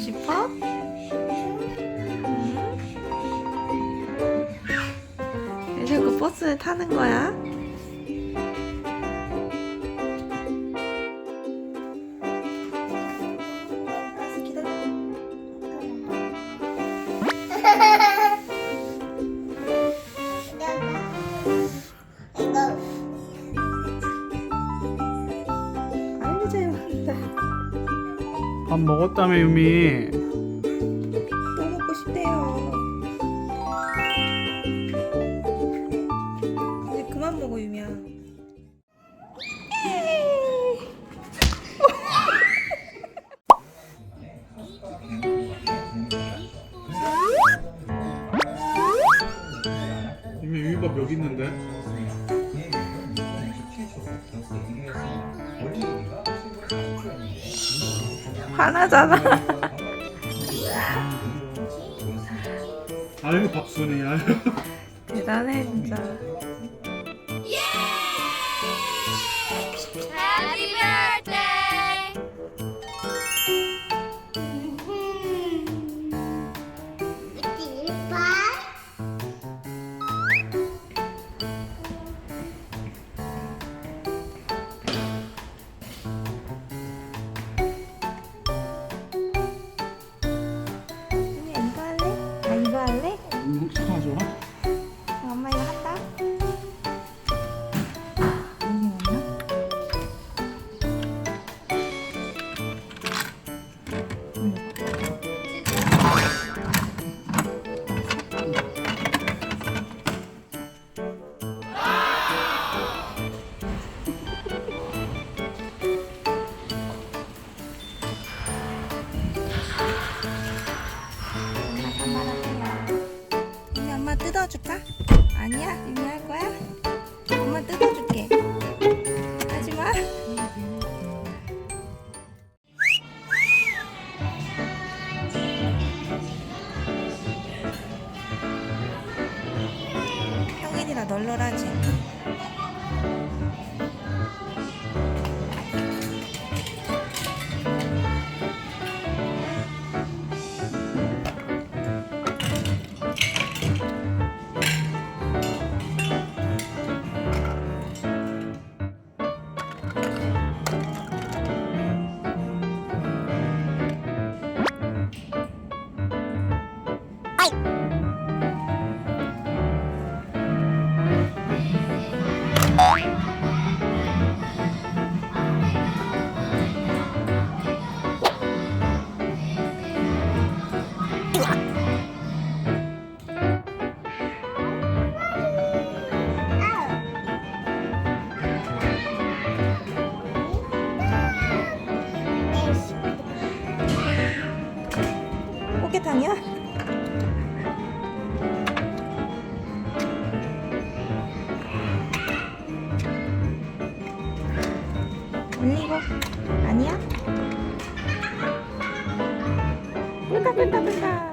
싶어? 왜 자꾸 버스를 타는 거야? 밥 먹었다며 유미 화나잖아. 올리고 아니야? 꿀까 꿀까 꿀까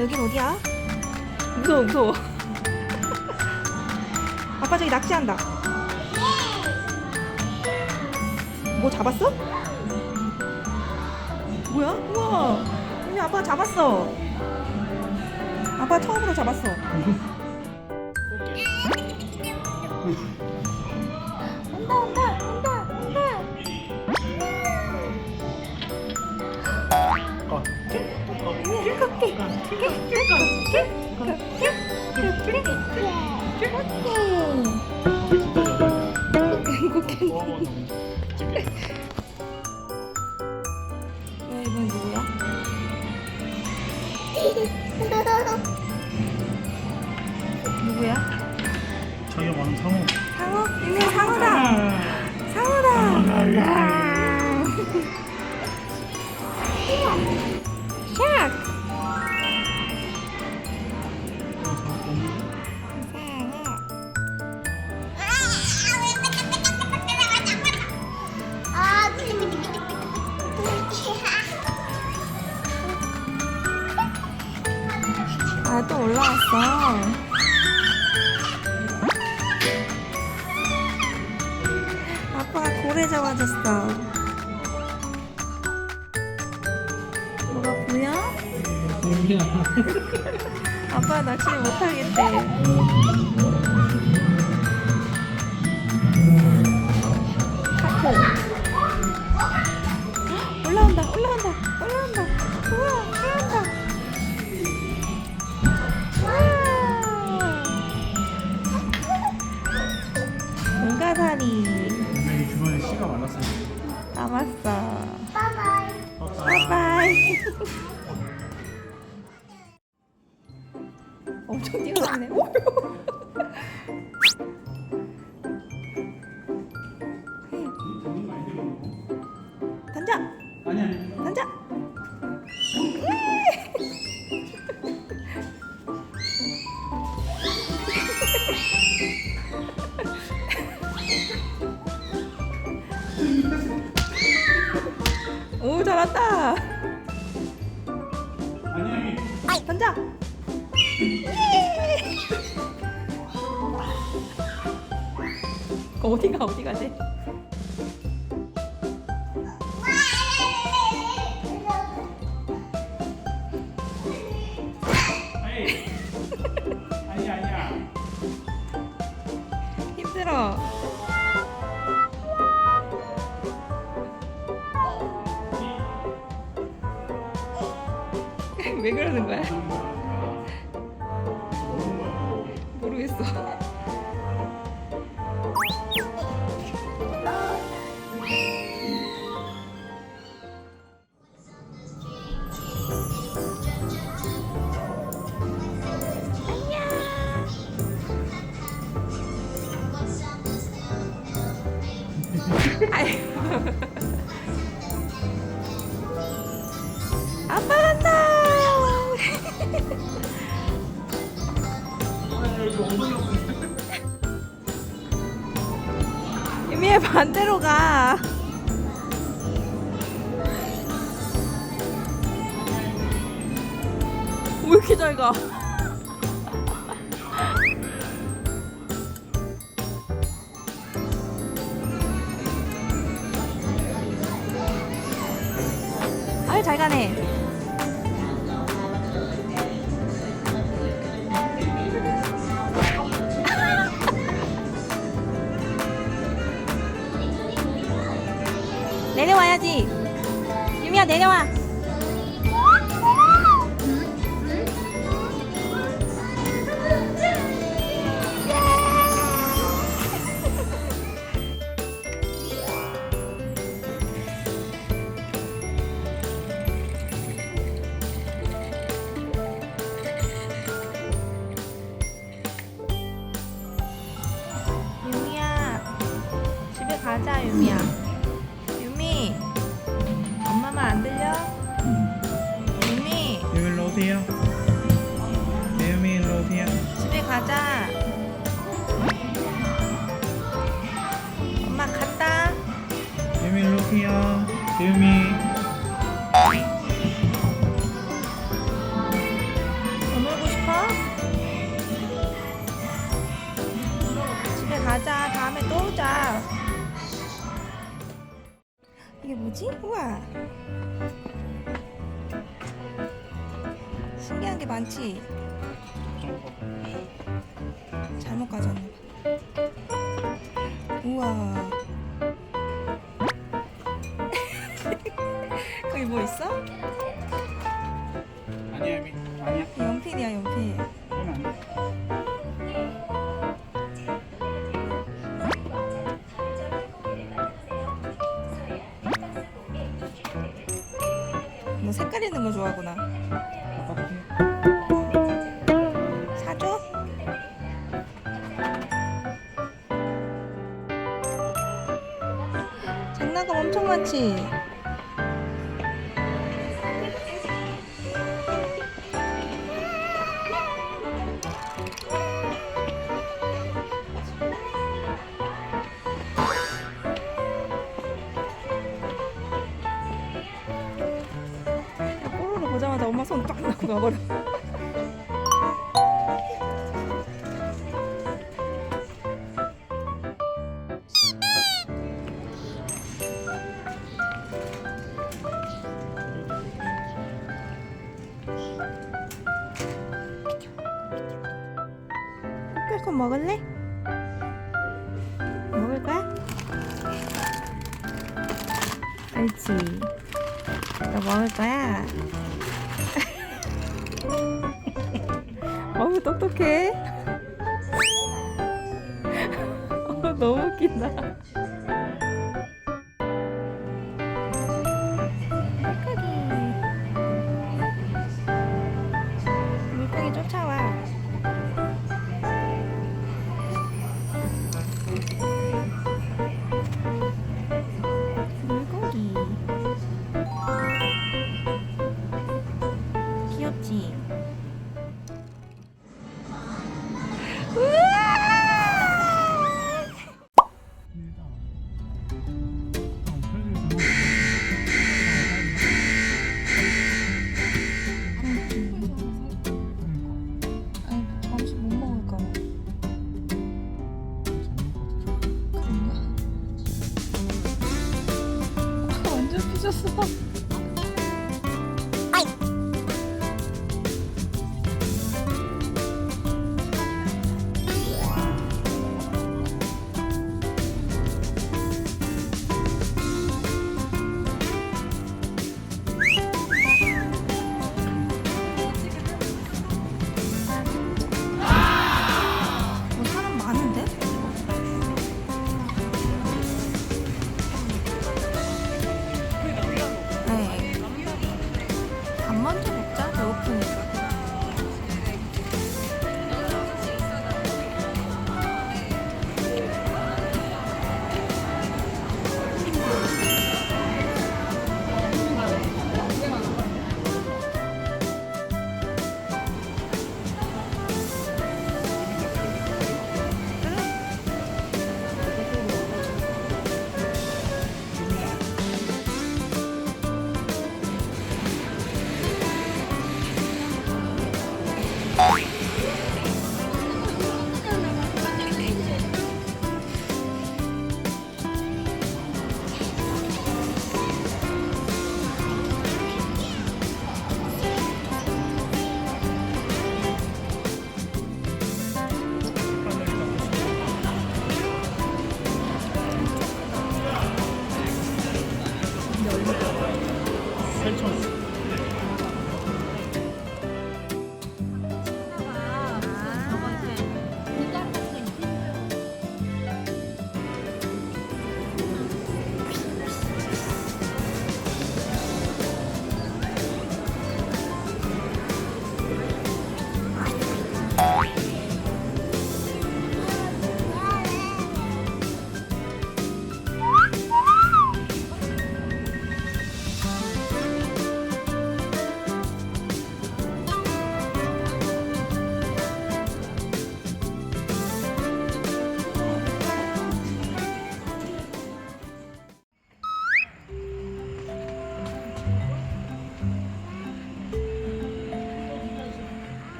여긴 어디야? 무서워 무서워 아빠 저기 낚시한다 뭐 잡았어? 뭐야? 우와 우리 아빠 잡았어 아빠 처음으로 잡았어 있어. 뭐가 보여? 아빠 낚시를 못하겠대. 음. 왔어. 바이바이. 바이바이. 엄청 뛰어갔네. 던져. 아니야. 싫어. 왜 그러는 거야? 의미의 반대로 가. 왜 이렇게 잘 가? 맞아. 다음에 또 오자. 이게 뭐지? 우와. 신기한 게 많지? 잘못 가졌네. 사줘? 장난감 엄청 많지? 포켓콘 먹을래? 먹을 거야? 옳지. 너 먹을 거야? 어우 똑똑해. 어, 너무 웃긴다.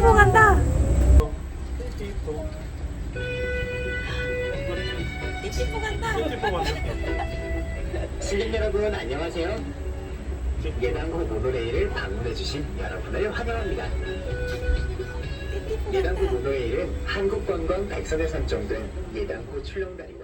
오, 띠띠보 간다. 띠띠보 간다. 시민 여러분 안녕하세요. 예당고 모노레일을 방문해주신 여러분을 환영합니다. 간다. 모노레일은 한국관광 백선에 선정된 예당고 출렁다리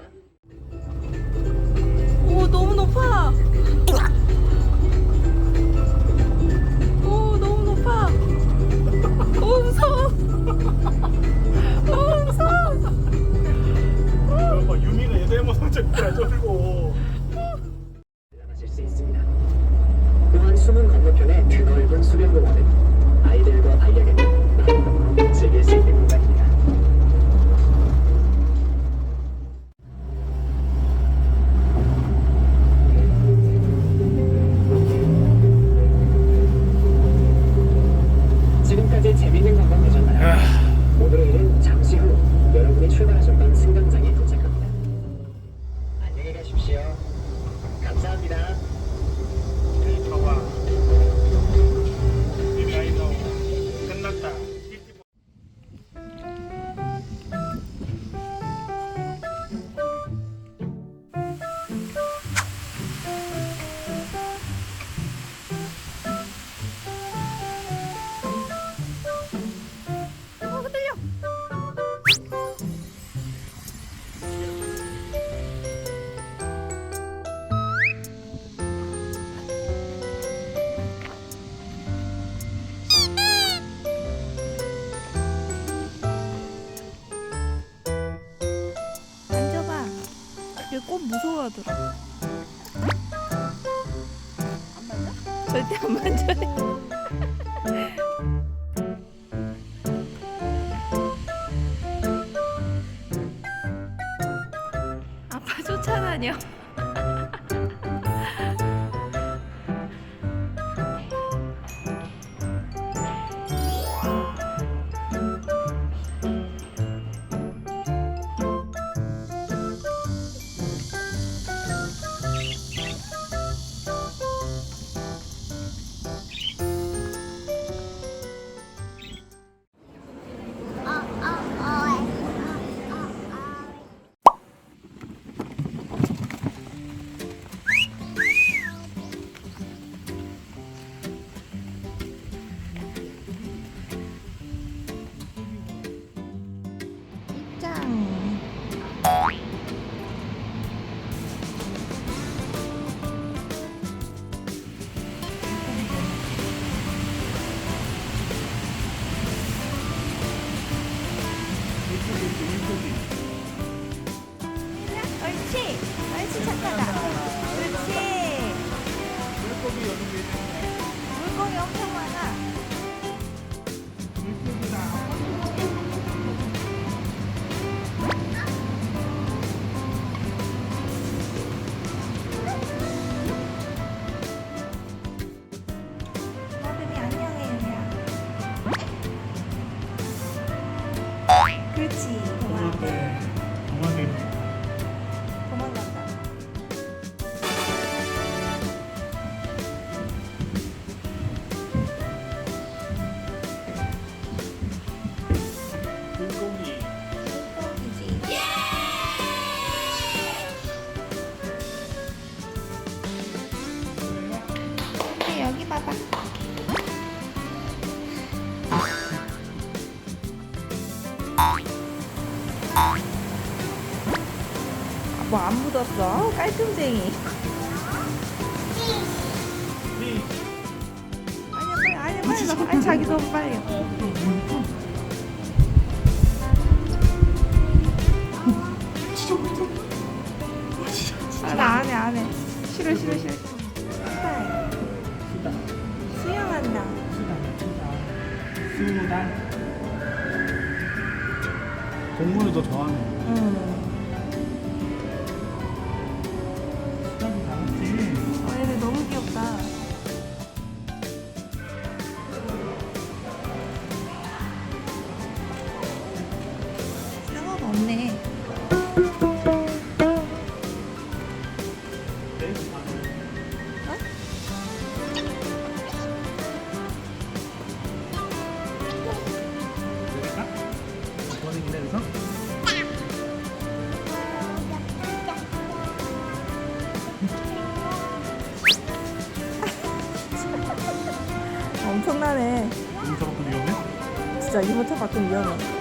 주십시오. 감사합니다. 이게 꽃 무서워하더라. 안 절대 안 만져요. 어머 안 묻었어 깔끔쟁이 아니야 빨리 아니야 빨리 넣어. 아니 자기 너무 빨리 아, 나 안해 안해 싫어 싫어 싫어 수다 수영한다 동물을 더 좋아하네. 응. 이번 차 가끔 위험해.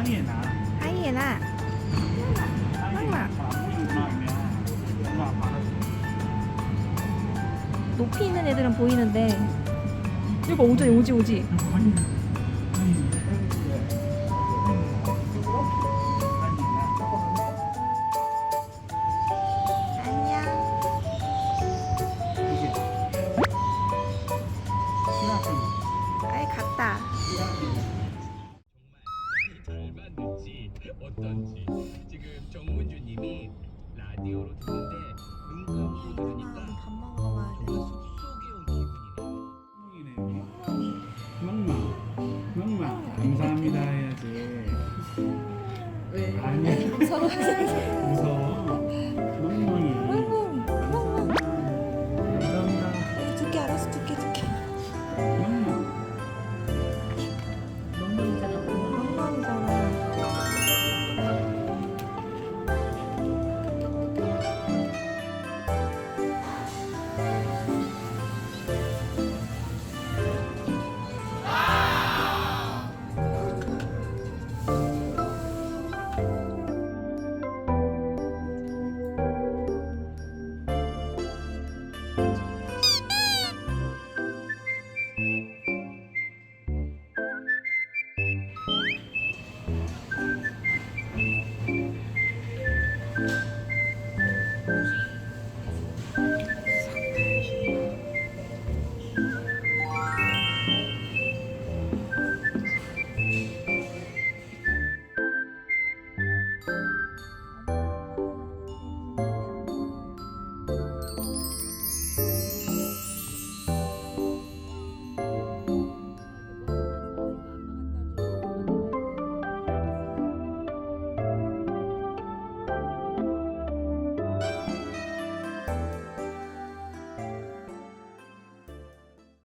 하이에나. 하이에나. 엄마. 높이 있는 애들은 보이는데 이거 오지 오지 오지. 안녕. 감사합니다 해야지. 왜? 아니. 서로